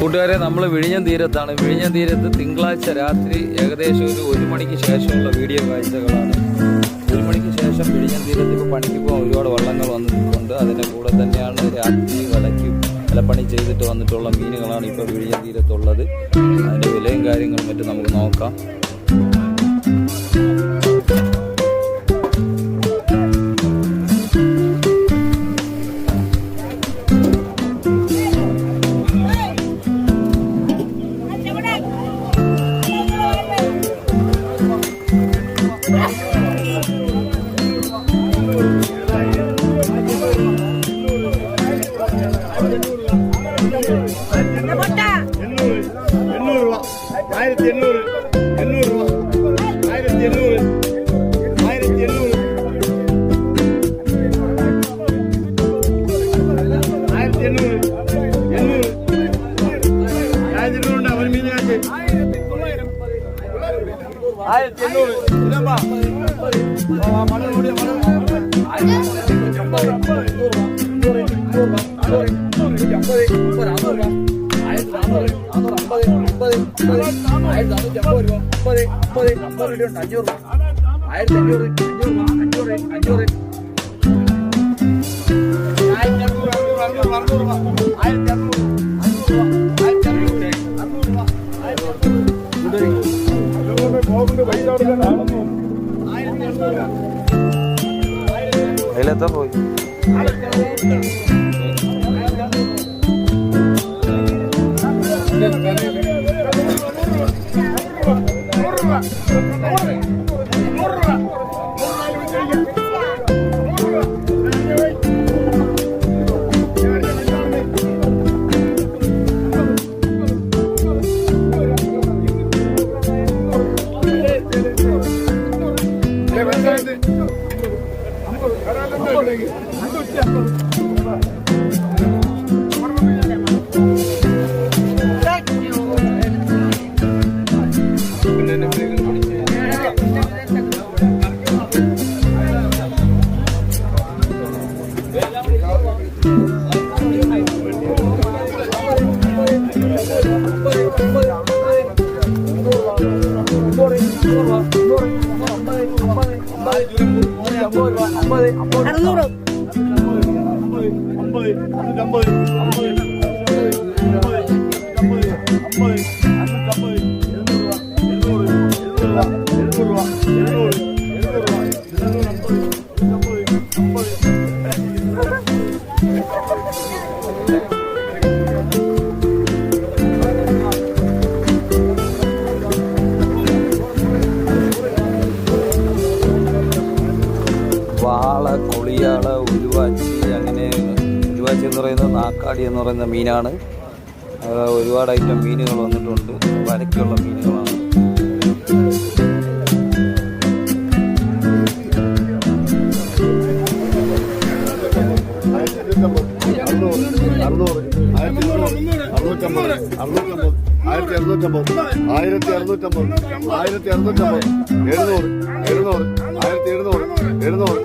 കൂട്ടുകാരെ നമ്മൾ വിഴിഞ്ഞം തീരത്താണ്. വിഴിഞ്ഞം തീരത്ത് തിങ്കളാഴ്ച രാത്രി ഏകദേശം ഒരു ഒരു മണിക്ക് ശേഷമുള്ള വീഡിയോ കാഴ്ചകളാണ്. ഒരു മണിക്ക് ശേഷം വിഴിഞ്ഞം തീരത്ത് ഇപ്പോൾ പണിക്ക് പോകാൻ ഒരുപാട് വള്ളങ്ങൾ വന്നിട്ടുണ്ട്. അതിന്റെ കൂടെ തന്നെയാണ് രാത്രി വലയ്ക്കും വിലപ്പണി ചെയ്തിട്ട് വന്നിട്ടുള്ള മീനുകളാണ് ഇപ്പോൾ വിഴിഞ്ഞം തീരത്തുള്ളത്. അതിന്റെ വിലയും കാര്യങ്ങളും മറ്റും നമുക്ക് നോക്കാം. ആയിരത്തി എണ്ണൂറ് ഒരു മീൻ കാശ് ആയിരത്തി അഞ്ഞൂറ് അഞ്ഞൂറ് അഞ്ഞൂറ് അഞ്ഞൂറ് അഞ്ഞൂറ് അതിലെത്താൻ പോയി അറുന്നൂറ് അമ്പത് അമ്പത് അമ്പത് വാള നാക്കാടി എന്ന് പറയുന്ന മീനാണ്. ഒരുപാട് ഐറ്റം മീനുകൾ വന്നിട്ടുണ്ട്. വരയ്ക്കുള്ള മീനുകളാണ്. ആയിരത്തി അറുന്നൂറ്റമ്പത് ആയിരത്തി അറുന്നൂറ്റമ്പത് ആയിരത്തി അറുന്നൂറ്റമ്പത് എഴുന്നൂറ് എഴുന്നൂറ് ആയിരത്തി എഴുന്നൂറ് എഴുന്നൂറ്.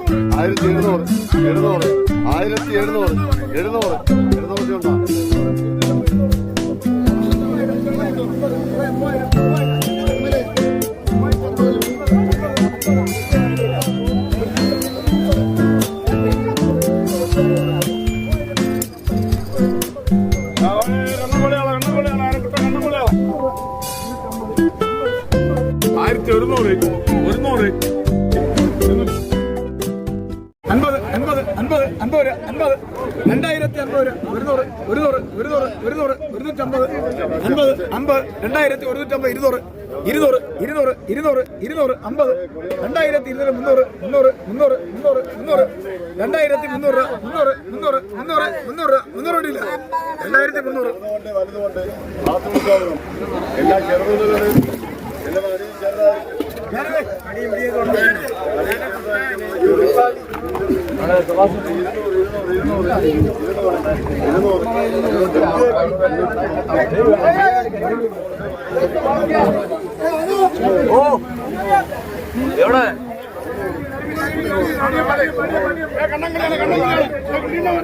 ആയിരത്തി എഴുന്നൂറ് എഴുന്നൂറ് ആയിരത്തി എഴുന്നൂറ് എഴുന്നൂറ് എഴുന്നൂറ്റി ഒന്നാ ആയിരത്തി ഒരുന്നൂറ് ഒരുന്നൂറ്. അൻപത്. രൂപ രണ്ടായിരത്തി അൻപത്. രൂപ ഒരുന്നൂറ് ഒരുന്നൂറ് ഒരുന്നൂറ് ഒരുന്നൂറ് ഒരുന്നൂറ്റമ്പത് അൻപത്. അമ്പത് രണ്ടായിരത്തി ഒരുന്നൂറ്റമ്പത് ഇരുന്നൂറ്. ഇരുന്നൂറ് ഇരുന്നൂറ് ഇരുന്നൂറ് ഇരുന്നൂറ് അമ്പത് രണ്ടായിരത്തി ഇരുന്നൂറ് മുന്നൂറ് മുന്നൂറ് മുന്നൂറ് മുന്നൂറ് മുന്നൂറ്. രണ്ടായിരത്തി മുന്നൂറ് രൂപ മുന്നൂറ് മുന്നൂറ് മുന്നൂറ് മുന്നൂറ് രൂപ മുന്നൂറ് ഇല്ല. രണ്ടായിരത്തി മുന്നൂറ്. എല്ലാ ചെറുതുകളും എവിടെ? അമ്പത് മുന്നൂറ്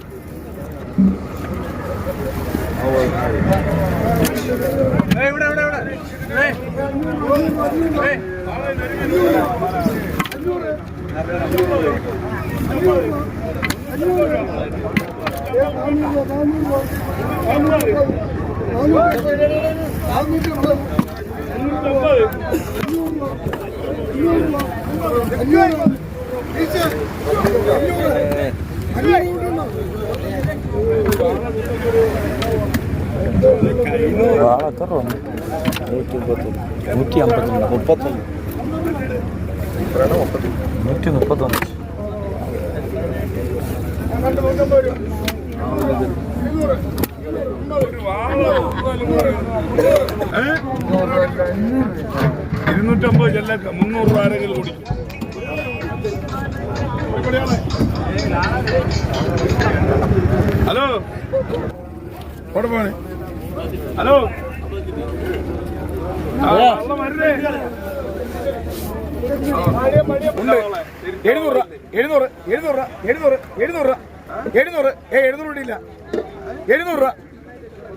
വാള എത്ര രൂപ നൂറ്റി മുപ്പത്തൊന്ന് നൂറ്റി അമ്പത്തൊന്ന് മുപ്പത്തൊന്ന് നൂറ്റി മുപ്പത്തൊന്ന് ഇരുന്നൂറ്റമ്പത് ചെല്ലക്ക മുന്നൂറ് രൂപ ആരെങ്കിലും കൂടി. ഹലോ? പോണേ ഹലോ. എഴുന്നൂറ് രൂപ എഴുന്നൂറ് എഴുന്നൂറ് രൂപ എഴുന്നൂറ് രൂപ എഴുന്നൂറ് ഏ എഴുന്നൂറ് രൂപ എഴുന്നൂറ് രൂപ.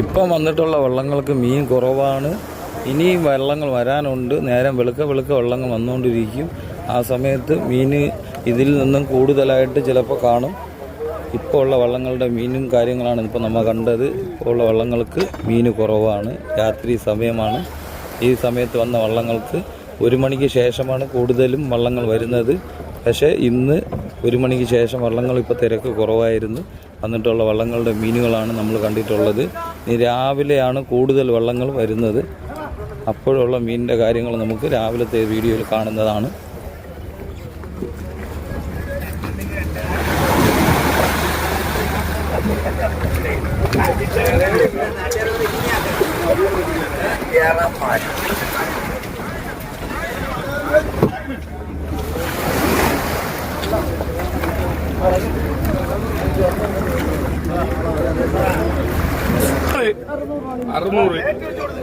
ഇപ്പം വന്നിട്ടുള്ള വെള്ളങ്ങൾക്ക് മീൻ കുറവാണ്. ഇനിയും വെള്ളങ്ങൾ വരാനുണ്ട്. നേരം വെളുക്ക വെളുക്ക വെള്ളങ്ങൾ വന്നുകൊണ്ടിരിക്കും. ആ സമയത്ത് മീൻ ഇതിൽ നിന്നും കൂടുതലായിട്ട് ചിലപ്പോൾ കാണും. ഇപ്പോൾ ഉള്ള വള്ളങ്ങളുടെ മീനും കാര്യങ്ങളാണ് ഇപ്പോൾ നമ്മൾ കണ്ടത്. ഇപ്പോൾ ഉള്ള വള്ളങ്ങൾക്ക് മീൻ കുറവാണ്. രാത്രി സമയമാണ്. ഈ സമയത്ത് വന്ന വള്ളങ്ങൾക്ക് ഒരു മണിക്ക് ശേഷമാണ് കൂടുതലും വള്ളങ്ങൾ വരുന്നത്. പക്ഷേ ഇന്ന് ഒരു മണിക്ക് ശേഷം വള്ളങ്ങൾ ഇപ്പോൾ തിരക്ക് കുറവായിരുന്നു. വന്നിട്ടുള്ള വള്ളങ്ങളുടെ മീനുകളാണ് നമ്മൾ കണ്ടിട്ടുള്ളത്. ഇനി രാവിലെയാണ് കൂടുതൽ വള്ളങ്ങൾ വരുന്നത്. അപ്പോഴുള്ള മീനിന്റെ കാര്യങ്ങൾ നമുക്ക് രാവിലത്തെ വീഡിയോയിൽ കാണുന്നതാണ്.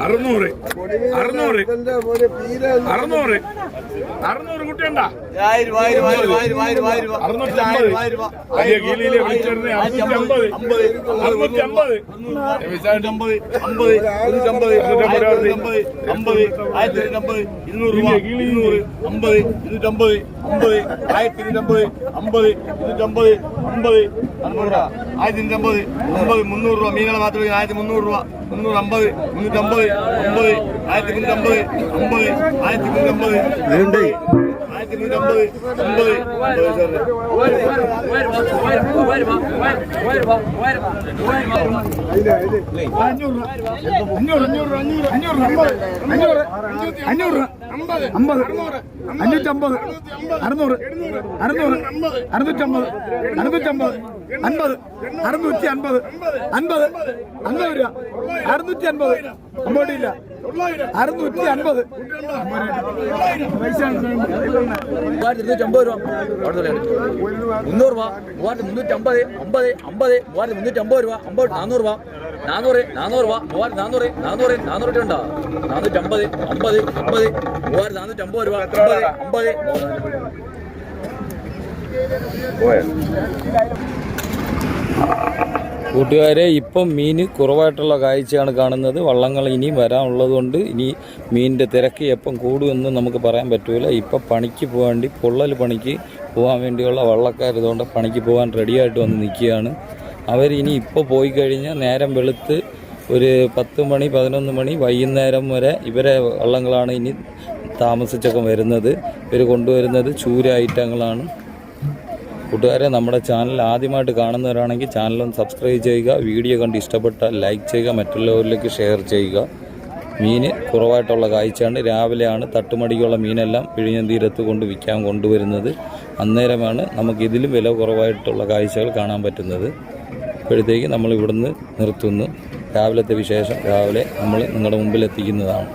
അറുന്നൂറ്. അറുന്നൂറ്. അറുന്നൂറ്. അറുന്നൂറ് കുട്ടിയുണ്ട. അറുന്നൂറ്റി അമ്പത്. അമ്പത്. അമ്പത്. മുന്നൂറ് രൂപ. മീനുകൾ മാത്രമേ ആയിരത്തി മുന്നൂറ് രൂപ. മുന്നൂറ് അമ്പത് മുന്നൂറ്റമ്പത് അമ്പത് ആയിരത്തി മുന്നൂറ്റമ്പത് അമ്പത് ആയിരത്തി മുന്നൂറ്റമ്പത് ആയിരത്തി മുന്നൂറ്റമ്പത് അമ്പത് അഞ്ഞൂറ് അഞ്ഞൂറ് അഞ്ഞൂറ് അഞ്ഞൂറ് അഞ്ഞൂറ് അമ്പത് അഞ്ഞൂറ് അഞ്ഞൂറ് അമ്പത് അമ്പത് അഞ്ഞൂറ്റമ്പത് അറുന്നൂറ് അറുന്നൂറ് അറുന്നൂറ്റമ്പത് അറുന്നൂറ്റമ്പത് അൻപത്. അറുന്നൂറ്റി അൻപത്. അൻപത്. അൻപത് രൂപ. അറുന്നൂറ്റി അൻപത്. അമ്പോട്ടില്ല അറുന്നൂറ്റി അൻപത്. മൂവായിരത്തി രൂപ. തുടങ്ങി. മുന്നൂറ് രൂപ. മൂവായിരത്തി മുന്നൂറ്റി അമ്പത് അമ്പത് മൂവായിരത്തി മുന്നൂറ്റമ്പത് രൂപ. അമ്പത് നാനൂറ് രൂപ. നാനൂറ് നാനൂറ് രൂപ. മൂവായിരത്തി നാനൂറ് നാനൂറ് നാനൂറ് ഉണ്ടോ? നാനൂറ്റമ്പത് അമ്പത് അമ്പത് മൂവായിരത്തി നാനൂറ്റമ്പത് രൂപ. അമ്പത് അമ്പത്. കൂട്ടുകാരെ ഇപ്പം മീൻ കുറവായിട്ടുള്ള കാഴ്ചയാണ് കാണുന്നത്. വള്ളങ്ങൾ ഇനിയും വരാനുള്ളതുകൊണ്ട് ഇനി മീനിന്റെ തിരക്ക് എപ്പം കൂടുമെന്ന് നമുക്ക് പറയാൻ പറ്റൂല. ഇപ്പം പണിക്ക് പോകാൻ വേണ്ടി പൊള്ളൽ പണിക്ക് പോകാൻ വേണ്ടിയുള്ള വള്ളക്കാർ ഇതുകൊണ്ട് പണിക്ക് പോകാൻ റെഡിയായിട്ട് വന്ന് നിൽക്കുകയാണ്. അവർ ഇനി ഇപ്പോൾ പോയി കഴിഞ്ഞാൽ നേരം വെളുത്ത് ഒരു പത്ത് മണി പതിനൊന്ന് മണി വൈകുന്നേരം വരെ ഇവരെ വള്ളങ്ങളാണ് ഇനി താമസിച്ചൊക്കെ വരുന്നത്. ഇവർ കൊണ്ടുവരുന്നത് ചൂര ഐറ്റങ്ങളാണ്. കൂട്ടുകാരെ നമ്മുടെ ചാനൽ ആദ്യമായിട്ട് കാണുന്നവരാണെങ്കിൽ ചാനൽ ഒന്ന് സബ്സ്ക്രൈബ് ചെയ്യുക വീഡിയോ കണ്ട് ഇഷ്ടപ്പെട്ടാൽ ലൈക്ക് ചെയ്യുക മറ്റുള്ളവരിലേക്ക് ഷെയർ ചെയ്യുക. മീൻ കുറവായിട്ടുള്ള കാഴ്ചയാണ്. രാവിലെയാണ് തട്ടുമടിക്കുള്ള മീനെല്ലാം പിഴിഞ്ഞ തീരത്ത് കൊണ്ട് വിൽക്കാൻ കൊണ്ടുവരുന്നത്. അന്നേരമാണ് നമുക്ക് ഇതിലും വില കുറവായിട്ടുള്ള കാഴ്ചകൾ കാണാൻ പറ്റുന്നത്. അപ്പോഴത്തേക്ക് നമ്മൾ ഇവിടുന്ന് നിർത്തുന്നു. രാവിലത്തെ വിശേഷം രാവിലെ നമ്മൾ നിങ്ങളുടെ മുമ്പിൽ എത്തിക്കുന്നതാണ്.